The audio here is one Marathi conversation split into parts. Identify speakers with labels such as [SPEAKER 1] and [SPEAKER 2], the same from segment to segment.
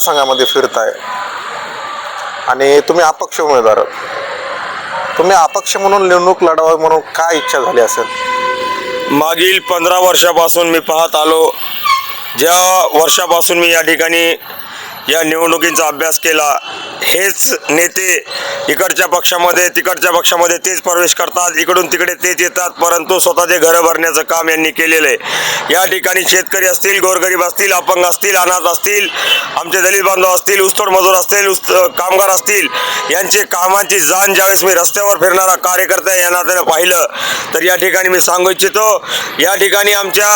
[SPEAKER 1] मतदारसंघामध्ये फिरताय. आणि तुम्ही अपक्ष उमेदवार. आहात. तुम्ही अपक्ष म्हणून निवडणूक लढावं म्हणून काय इच्छा झाली असेल?
[SPEAKER 2] मागील पंधरा वर्षापासून मी पाहत आलो. ज्या वर्षापासून मी या ठिकाणी या निवडणुकींचा अभ्यास केला. हेच नेते इकडच्या पक्षामध्ये तिकडच्या पक्षामध्ये तेच प्रवेश करतात. इकडून तिकडे तेच येतात. परंतु स्वतःचे घरं भरण्याचं काम यांनी केलेलं आहे. या ठिकाणी शेतकरी असतील गोरगरीब असतील अपंग असतील अनाथ असतील आमचे दलित बांधव असतील ऊसतोड मजूर असतील उस्त कामगार असतील यांचे कामांची जाण ज्यावेळेस मी रस्त्यावर फिरणारा कार्यकर्ता या नात्यानं पाहिलं तर या ठिकाणी मी सांगू इच्छितो या ठिकाणी आमच्या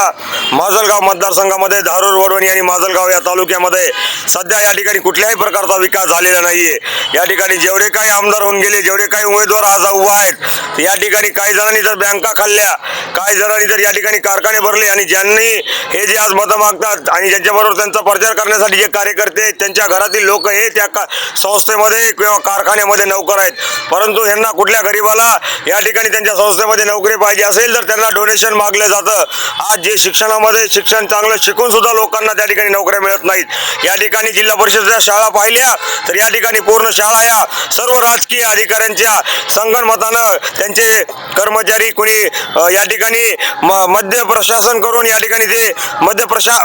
[SPEAKER 2] माजलगाव मतदारसंघामध्ये धारूर वडवणी आणि माजलगाव या तालुक्यामध्ये सध्या या ठिकाणी कुठल्याही प्रकारचा विकास झालेला नाहीये. या ठिकाणी जेवढे काही आमदार होऊन गेले जेवढे काही उमेदवार आज उभा आहेत या ठिकाणी काही जणांनी तर बँका खाल्ल्या काही जणांनी तर या ठिकाणी कारखाने भरले आणि ज्यांनी हे जे आज मतं मागतात आणि ज्यांच्याबरोबर त्यांचा प्रचार करण्यासाठी जे कार्यकर्ते त्यांच्या घरातील लोक हे त्या का संस्थेमध्ये किंवा कारखान्यामध्ये नोकर आहेत. परंतु यांना कुठल्या गरीबाला या ठिकाणी त्यांच्या संस्थेमध्ये नोकरी पाहिजे असेल तर त्यांना डोनेशन मागलं जातं. आज जे शिक्षणामध्ये शिक्षण चांगलं शिकून सुद्धा लोकांना त्या ठिकाणी नोकऱ्या मिळत नाहीत. या ठिकाणी जिल्हा परिषदेच्या शाळा पाहिल्या तर या ठिकाणी पूर्ण शाळा या. सर्व राजकीय अधिकाऱ्यांच्या संगणमतानं त्यांचे कर्मचारी कोणी या ठिकाणी मध्य प्रशासन करून या ठिकाणी ते मध्य प्रशा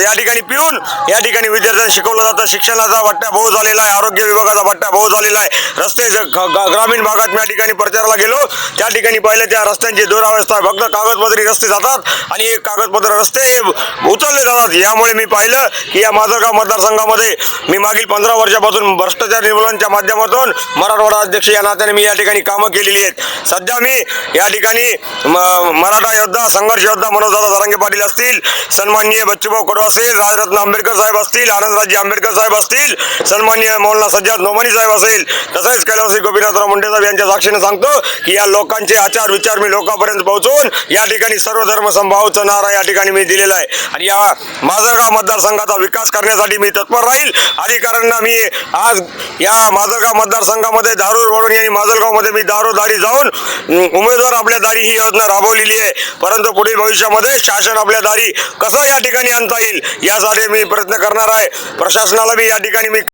[SPEAKER 2] या ठिकाणी पिऊन या ठिकाणी विद्यार्थ्यांना शिकवलं जातं. शिक्षणाचा भट्टा भाऊ झालेला आहे आरोग्य विभागाचा भट्टा भाऊ झालेला आहे. रस्ते ग्रामीण भागात मी या ठिकाणी प्रचाराला गेलो. त्या ठिकाणी पाहिलं त्या रस्त्यांची दुरावस्था आहे. फक्त कागदपत्री रस्ते जातात आणि कागदपत्र रस्ते हे उचलले जातात. यामुळे मी पाहिलं की या माजलगाव मतदारसंघामध्ये मी मागील पंधरा वर्षापासून भ्रष्टाचार निर्मूलनच्या माध्यमातून मराठवाडा अध्यक्ष या नात्याने मी या ठिकाणी कामं केलेली आहेत. सध्या मी या ठिकाणी मराठा योद्धा संघर्ष योद्धा मनोजदादा जरांगे पाटील असतील सन्माननीय बच्चूभाऊ कडू असेल राजरत्न आंबेडकर साहेब असतील आनंदराजे आंबेडकर साहेब असतील सन्माननीय मौलाना सज्जाद नोमानी साहेब असेल तसेच कैलासी गोपीनाथराव मुंडे साहेब यांच्या साक्षीने सांगतो की या लोकांचे आचार विचार मी लोकांपर्यंत पोहोचवून या ठिकाणी सर्व धर्म संभावचा नारा या ठिकाणी मी दिलेला आहे. आणि या माजलगाव मतदारसंघाचा विकास करण्यासाठी मी तत्पर राहील. अधिकाऱ्यांना मी आज या माजलगाव मतदारसंघामध्ये दारूर वळून आणि माजलगावमध्ये मी दारोदारी जाऊन उमेदवार आपल्या दारी ही योजना राबवलेली आहे. परंतु पुढील भविष्यामध्ये शासन आपल्या दारी कसं या ठिकाणी आणता येईल यासाठी मी प्रयत्न करणार आहे. प्रशासनाला मी या ठिकाणी मी